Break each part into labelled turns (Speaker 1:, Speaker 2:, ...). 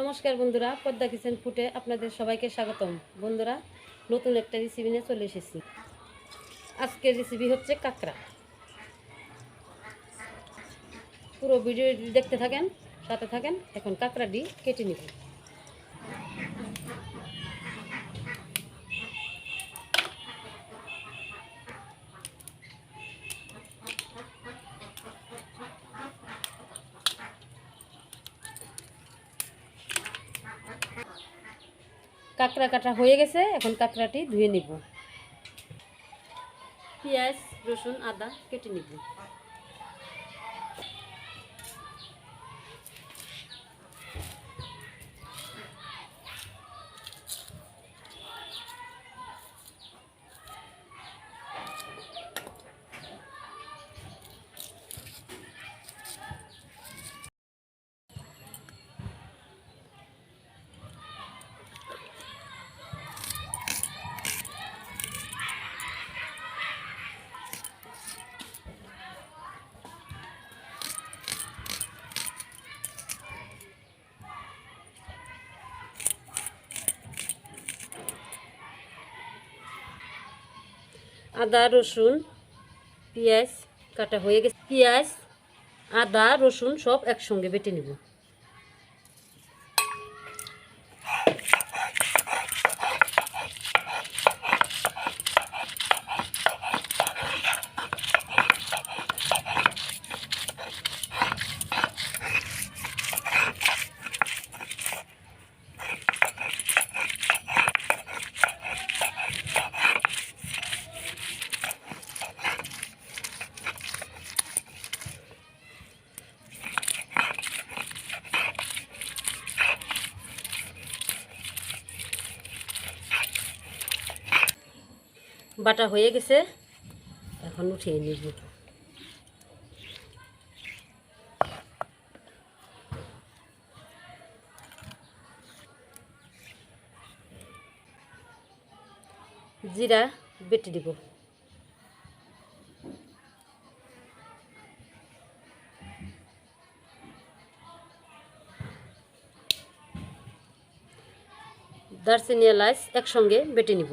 Speaker 1: নমস্কার বন্ধুরা, পদ্মা কিচেন ফুটে আপনাদের সবাইকে স্বাগতম। বন্ধুরা, নতুন একটা রেসিপি নিয়ে চলে এসেছি। আজকের রেসিপি হচ্ছে কাঁকড়া। পুরো ভিডিও দেখতে থাকেন, সাথে থাকেন, এখন কাঁকড়াটি কেটে নিব কাঁকড়া কাটা হয়ে গেছে এখন কাঁকড়াটি ধুয়ে নিব। পেঁয়াজ রসুন আদা কেটে নিব। আদা রসুন পেঁয়াজ কাটা হয়ে গেছে। পেঁয়াজ আদা রসুন সব একসঙ্গে বেটে নেব। বাটা হয়ে গেছে। এখন উঠিয়ে নিব। জিরা বেটে দিব। দারচিনি এলাচ একসঙ্গে বেটে নিব।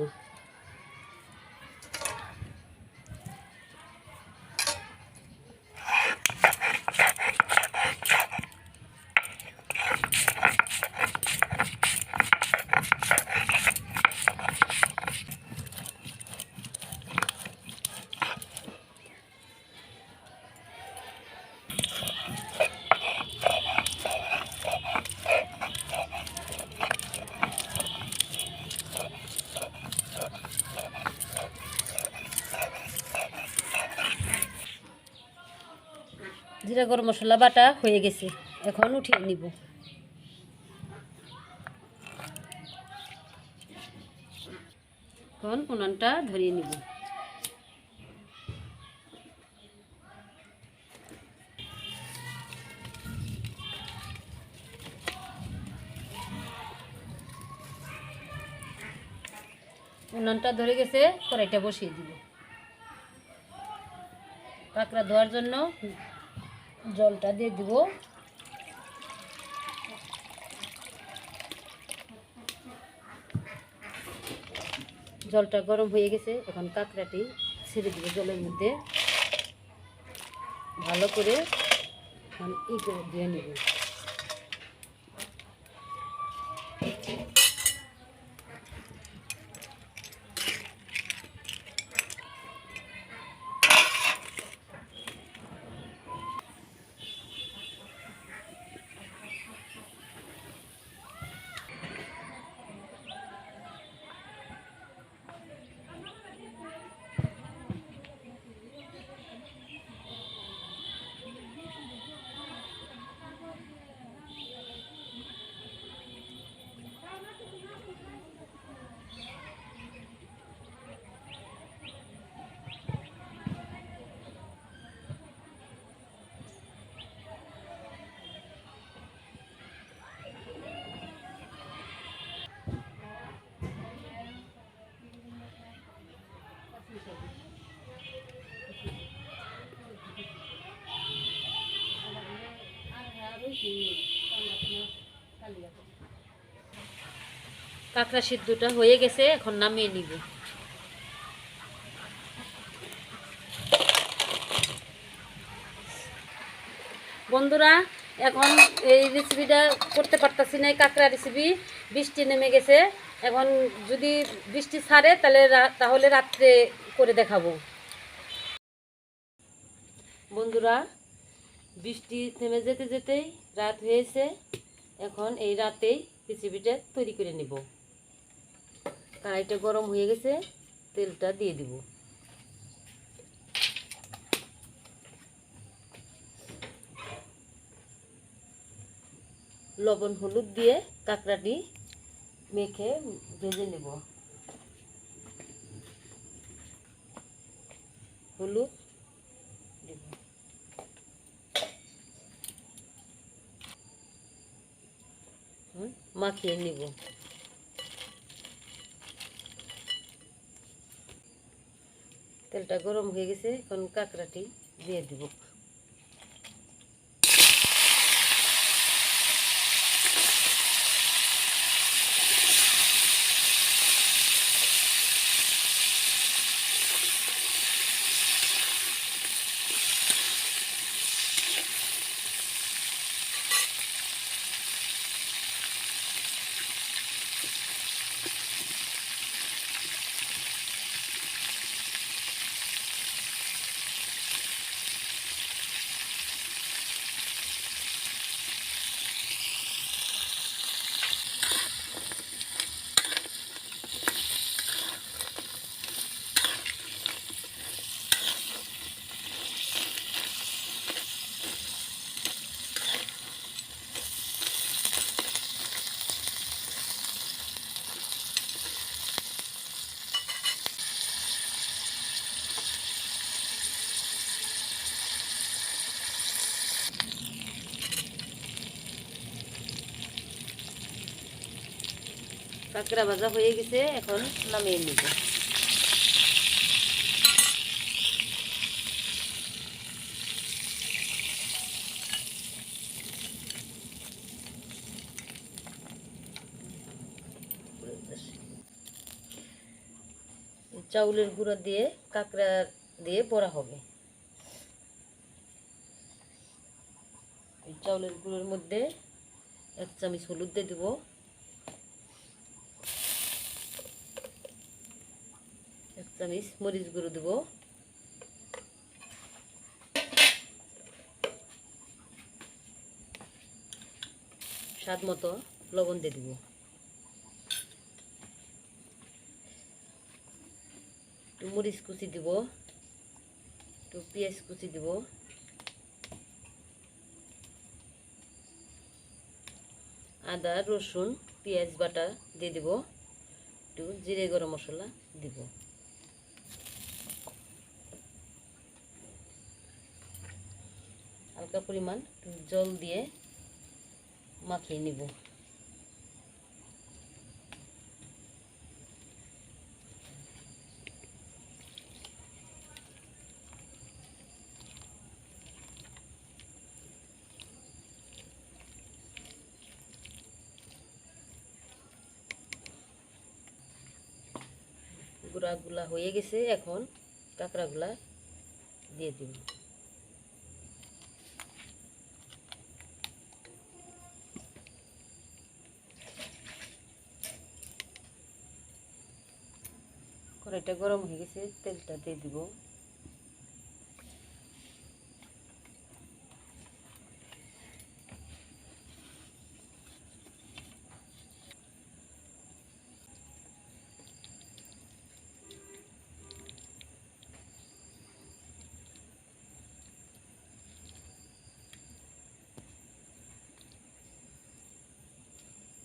Speaker 1: জিরা গরম মশলা বাটা হয়ে গেছে। এখন উঠিয়ে নিব। এখন উনানটা ধরিয়ে নিব। উনানটা ধরে গেছে, কড়াইটা বসিয়ে দিব। কাঁকড়া ধোয়ার জন্য জলটা দিয়ে দিব। জলটা গরম হয়ে গেছে, এখন কাঁকড়াটি ছেড়ে দিব জলের মধ্যে। ভালো করে এখন ই করে দিয়ে নেব। কাঁকড়া সিদ্ধটা হয়ে গেছে, এখন নামিয়ে নিব। বন্ধুরা, এখন এই রেসিপিটা করতে পারতাছি না কাঁকড়া রেসিপি বৃষ্টি নেমে গেছে। এখন যদি বৃষ্টি ছাড়ে, তাহলে তাহলে রাত্রে করে দেখাবো। বন্ধুরা বৃষ্টি থেমে যেতে যেতেই রাত হয়েছে। এখন এই রাতেই রেসিপিটা তৈরি করে নিব। কড়াইটা গরম হয়ে গেছে, তেলটা দিয়ে দিব। লবণ, হলুদ দিয়ে কাঁকড়াটি মেখে ভেজে নেব। হলুদ দিব হুম, মাখিয়ে নিব। তেলটা গরম হয়ে গেছে এখন কাঁকড়াটি দিয়ে দিব। কাঁকড়া ভাজা হয়ে গেছে, এখন নামিয়ে নিব। চাউলের গুঁড়া দিয়ে, কাঁকড়া দিয়ে বড়া হবে। চাউলের গুঁড়োর মধ্যে এক চামচ হলুদ দিয়ে দেবো এক চামচ মরিচ গুঁড়ো দেবো। স্বাদ মতো লবণ দিয়ে দেবো। একটু মরিচ কুচি দিব, একটু পেঁয়াজ কুচি দিব। আদা, রসুন, পেঁয়াজ বাটা দিয়ে দিব। একটু জিরে গরম মশলা দিব। হালকা পরিমাণ জল দিয়ে মাখিয়ে নিব। গুঁড়াগুলা হয়ে গেছে এখন কাঁকড়াগুলা দিয়ে দিব। কড়াইটা গরম হয়ে গেছে, তেলটা দিয়ে দিব।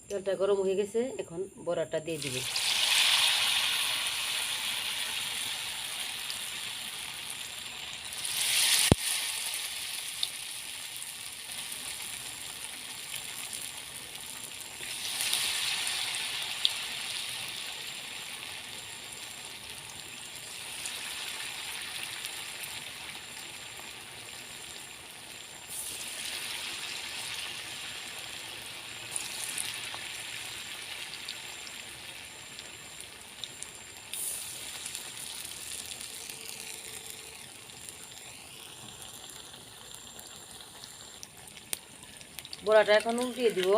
Speaker 1: তেলটা গরম হয়ে গেছে, এখন বড়াটা দিয়ে দিবে। বড়াটা এখন উল্টিয়ে দিব।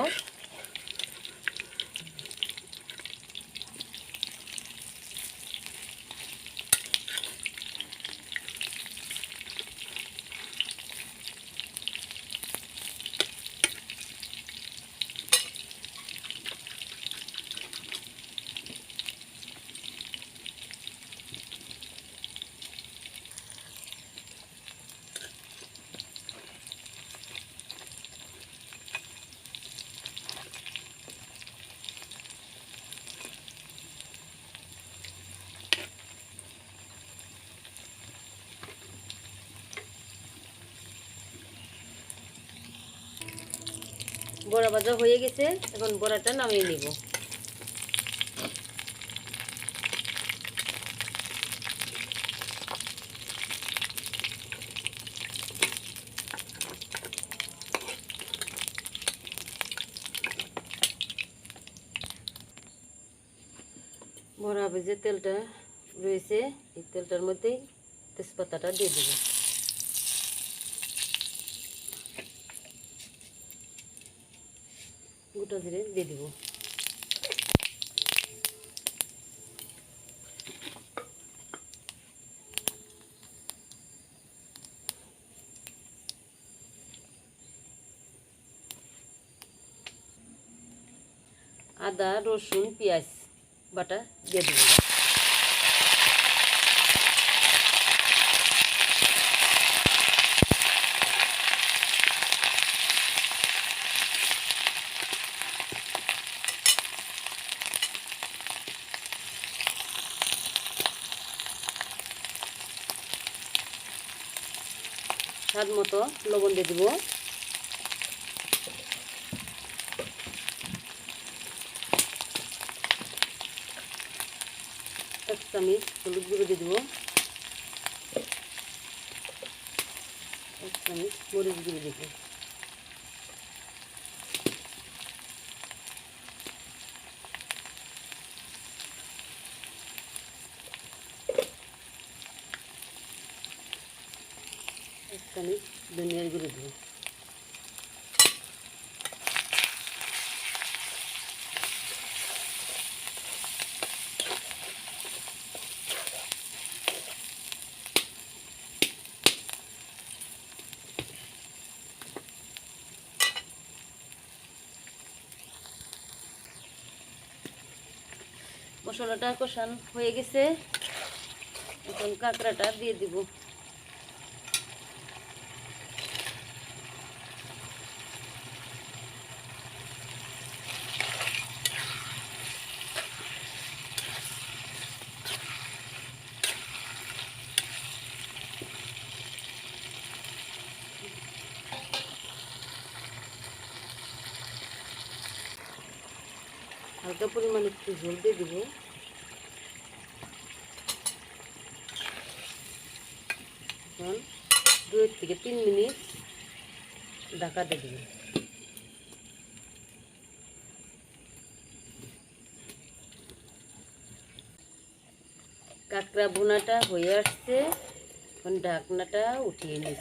Speaker 1: বড়া ভাজা হয়ে গেছে, এখন বড়াটা নামিয়ে নিব। বড়া ভেজে তেলটা রয়েছে, এই তেলটার মধ্যেই তেজপাতাটা দিয়ে দেবো। গোটা জিরে দিয়ে দিব। আদা রসুন পেঁয়াজ বাটা দিয়ে দেবো। স্বাদ মতো লবণ দিয়ে দিব। এক চামচ হলুদ গুঁড়ো দিয়ে দিব। এক চামচ মরিচ গুঁড়ো দিব এক চামচ ধনিয়ার গুঁড়ো দিব মশলাটা কষান হয়ে গেছে। এখন কাঁকড়াটা দিয়ে দিব। হালকা পরিমাণে একটু ঝোল দিয়ে দিব। এখন দুই থেকে তিন মিনিট ঢাকা দিয়ে দিব। কাঁকড়া বোনাটা হয়ে আসছে, এখন ঢাকনাটা উঠিয়ে নেব।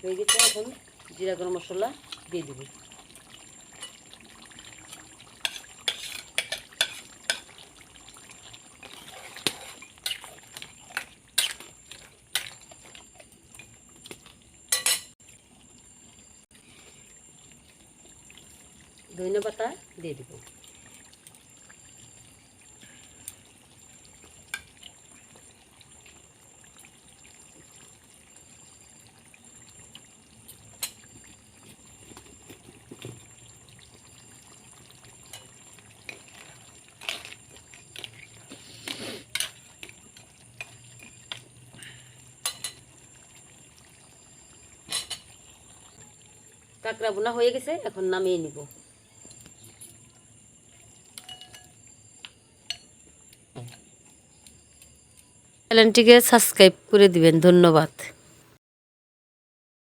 Speaker 1: হয়ে গেছে এখন জিরা গরম মশলা দিয়ে দিব। ধনে পাতা দিয়ে দিব। কাঁকড়া বোনা হয়ে গেছে এখন নামিয়ে নিব। চ্যানেলটিকে সাবস্ক্রাইব করে দিবেন। ধন্যবাদ।